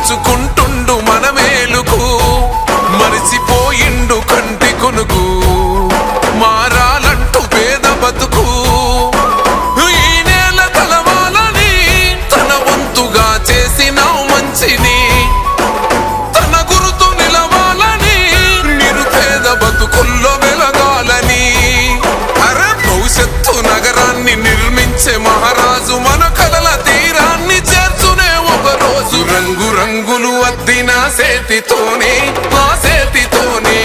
తలుచుకుంటుండు మనమేలుకు. మన మేలుకు మరిచిపోయిండు కంటి కొనుకు మారాలంటూ పేద బతుకు. ఈ నేల కలవాలని తన వంతుగా చేసిన మంచిని. తన గురుతు నిలవాలని నిరుపేద బతుకుల్లో వెలగాలని. అరే భవిష్యత్తు నగరాన్ని నిర్మించే మహారాజు సేతితోనే మా సేతితోనే